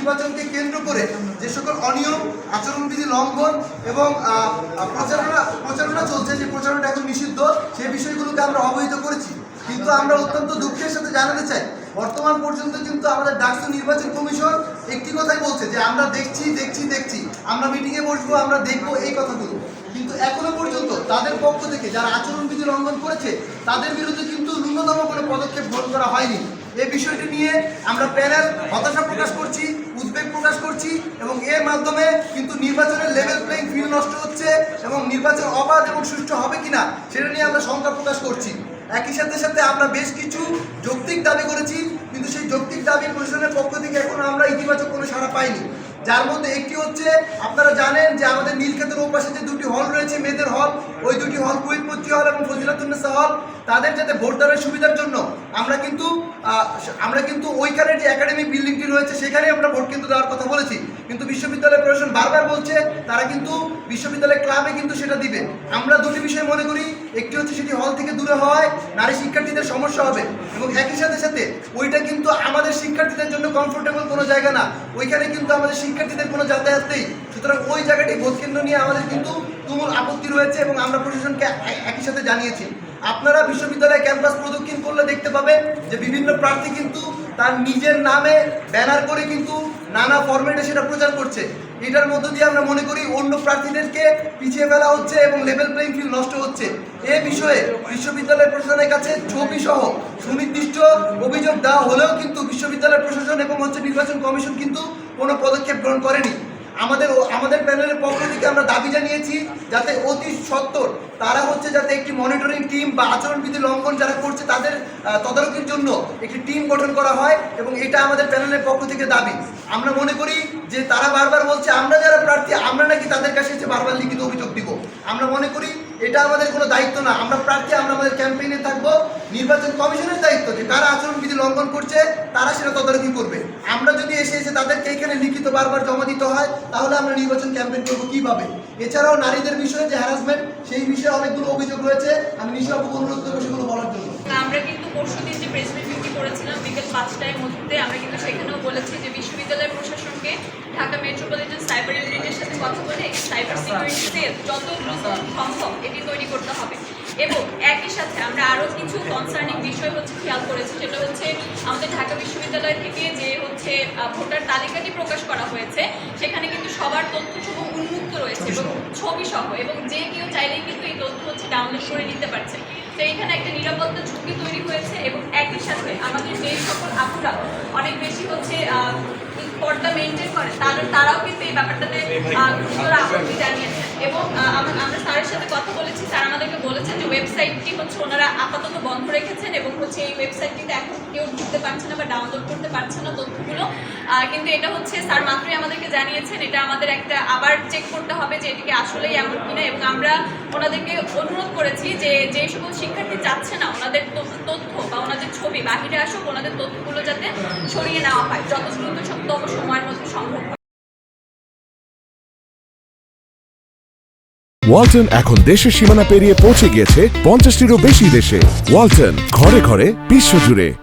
নির্বাচনকে কেন্দ্র করে যে সকল অনিয়ম, আচরণবিধি লঙ্ঘন এবং প্রচারণা প্রচারণা চলছে, যে প্রচারণা এখন নিষিদ্ধ সেই বিষয়গুলোকে আমরা অবহিত করেছি। কিন্তু আমরা অত্যন্ত দুঃখের সাথে জানাতে চাই, বর্তমান পর্যন্ত কিন্তু আমাদের ডাকসু নির্বাচন কমিশন একটি কথাই বলছে যে, আমরা দেখছি দেখছি দেখছি, আমরা মিটিংয়ে বসবো, আমরা দেখব এই কথাগুলো। কিন্তু এখনও পর্যন্ত তাদের পক্ষ থেকে যারা আচরণবিধি লঙ্ঘন করেছে, তাদের বিরুদ্ধে কিন্তু ন্যূনতম কোনো পদক্ষেপ গ্রহণ করা হয়নি। এই বিষয়টি নিয়ে আমরা প্যানেল হতাশা প্রকাশ করছি, উদ্বেগ প্রকাশ করছি এবং এর মাধ্যমে কিন্তু নির্বাচনের লেভেল প্লেইং ফিল্ড নষ্ট হচ্ছে এবং নির্বাচন অবাধ এবং সুষ্ঠু হবে কিনা সেটা নিয়ে আমরা শঙ্কা প্রকাশ করছি। একই সাথে সাথে আমরা বেশ কিছু যৌক্তিক দাবি করেছি, কিন্তু সেই যৌক্তিক দাবি প্রশাসনের পক্ষ থেকে এখনও আমরা ইতিবাচক কোনো সাড়া পাইনি। যার মধ্যে একটি হচ্ছে, আপনারা জানেন যে আমাদের নীলক্ষেতের ওপাশে যে দুটি হল রয়েছে, মেয়েদের হল ওই দুটি হল কুইকপত্রী হল এবং ফজিলাতুন্নেসা হল তাদের যাতে ভোটদানের সুবিধার জন্য আমরা কিন্তু আমরা কিন্তু ওইখানে যে একাডেমিক বিল্ডিংটি রয়েছে সেখানে আমরা ভোট কেন্দ্র দেওয়ার কথা বলেছি। কিন্তু বিশ্ববিদ্যালয় প্রশাসন বারবার বলছে, তারা কিন্তু বিশ্ববিদ্যালয় ক্লাবে কিন্তু সেটা দিবে। আমরা দুটি বিষয় মনে করি, একটি হচ্ছে সেটি হল থেকে দূরে হওয়ায় নারী শিক্ষার্থীদের সমস্যা হবে এবং একই সাথে সাথে ওইটা কিন্তু আমাদের শিক্ষার্থীদের জন্য কমফোর্টেবল কোনো জায়গা না। ওইখানে কিন্তু আমাদের শিক্ষার্থীদের কোনো যাতায়াত নেই। সুতরাং ওই জায়গাটি ভোট কেন্দ্র নিয়ে আমাদের কিন্তু তুমুল আপত্তি রয়েছে এবং আমরা প্রশাসনকে একই সাথে জানিয়েছি। আপনারা বিশ্ববিদ্যালয় ক্যাম্পাস প্রদক্ষিণ করলে দেখতে পাবেন যে বিভিন্ন প্রার্থী কিন্তু তার নিজের নামে ব্যানার করে কিন্তু নানা ফরম্যাটে সেটা প্রচার করছে। এটার মধ্য দিয়ে আমরা মনে করি অন্য প্রার্থীদেরকে পিছিয়ে ফেলা হচ্ছে এবং লেভেল প্লেইং ফিল্ড নষ্ট হচ্ছে। এ বিষয়ে বিশ্ববিদ্যালয় প্রশাসনের কাছে ছবি সহ সুনির্দিষ্ট অভিযোগ দেওয়া হলেও কিন্তু বিশ্ববিদ্যালয় প্রশাসন এবং হচ্ছে নির্বাচন কমিশন কিন্তু কোনো পদক্ষেপ গ্রহণ করেনি। আমাদের আমাদের প্যানেলের পক্ষ থেকে আমরা দাবি জানিয়েছি যাতে অতি সত্তর তারা হচ্ছে যাতে একটি মনিটরিং টিম বা আচরণবিধি লঙ্ঘন যারা করছে তাদের তদারকির জন্য একটি টিম গঠন করা হয় এবং এটা আমাদের প্যানেলের পক্ষ থেকে দাবি। আমরা মনে করি যে তারা বারবার বলছে, আমরা যারা প্রার্থী, আমরা নাকি তাদের কাছে এসে বারবার লিখিত অভিযোগ দিব। আমরা মনে করি এটা আমাদের কোনো দায়িত্ব না। আমরা প্রার্থী, আমরা আমাদের ক্যাম্পেইনে থাকব। নির্বাচন কমিশনের দায়িত্ব যে কারা আচরণবিধি লঙ্ঘন করছে, তারা সেটা তদারকি করবে। আমরা যদি এসে এসে তাদেরকে এখানে লিখিত বারবার জমা দিতে হয়, তাহলে আমরা নির্বাচন ক্যাম্পেইন করব কীভাবে? এছাড়াও নারীদের বিষয়ে যে হ্যারাসমেন্ট সেই বিষয়ে অনেকগুলো অভিযোগ রয়েছে। আমি নিশ্চয় অনুরোধ করব সেগুলো বলার জন্য। আমরা কিন্তু পরশুদিন যে প্রেস ব্রিফিংটি করেছিলাম, বিকেল পাঁচটায় মধ্যে, আমরা কিন্তু সেখানেও বলেছি যে বিশ্ববিদ্যালয় প্রশাসনকে ঢাকা মেট্রোপলিটন সাইবার কথা বলে সাইবার সিকিউরিটি সেল যত দ্রুত সম্ভব এটি তৈরি করতে হবে। এবং একই সাথে আমরা আরও কিছু কনসার্নিং বিষয় হচ্ছে খেয়াল করেছি সেটা হচ্ছে আমাদের ঢাকা বিশ্ববিদ্যালয় থেকে যে হচ্ছে ভোটার তালিকাটি প্রকাশ করা হয়েছে সেখানে কিন্তু সবার তথ্য সহ উন্মুক্ত রয়েছে এবং ছবি সহ এবং যে কেউ চাইলেই কিন্তু এই তথ্য হচ্ছে ডাউনলোড করে নিতে পারছে। তো এখানে একটা নিরাপত্তা ঝুঁকি তৈরি হয়েছে এবং একই সাথে আমাদের যে সকল আপুরা অনেক বেশি হচ্ছে পর্দা মেনটেন করে তারা তারাও কিন্তু এই ব্যাপারটাতে গুরুতর আপত্তি জানিয়েছেন। এবং আমরা স্যারের সাথে কথা বলেছি, স্যার আমাদেরকে বলেছেন যে ওয়েবসাইটটি হচ্ছে ওনারা আপাতত বন্ধ রেখেছেন এবং হচ্ছে এই ওয়েবসাইটটিতে এখন কেউ ঢুকতে পারছে না বা ডাউনলোড করতে পারছে না তথ্যগুলো। কিন্তু এটা হচ্ছে স্যার মাত্রই আমাদেরকে জানিয়েছেন, এটা আমাদের একটা আবার চেক করতে হবে যে এটিকে আসলেই এমন কিনা, এবং আমরা ওনাদেরকে অনুরোধ করেছি যে যে সকল শিক্ষার্থী যাচ্ছে না ওনাদের তথ্য বা ওনাদের ছবি বাহিরে আসুক, ওনাদের তথ্যগুলো যাতে সরিয়ে নেওয়া হয়, যত দ্রুত সময়ের মধ্যে সম্ভব ওয়ালটন এখন দেশের সীমানা পেরিয়ে পৌঁছে গিয়েছে পঞ্চাশটিরও বেশি দেশে। ওয়ালটন, ঘরে ঘরে, বিশ্বজুড়ে।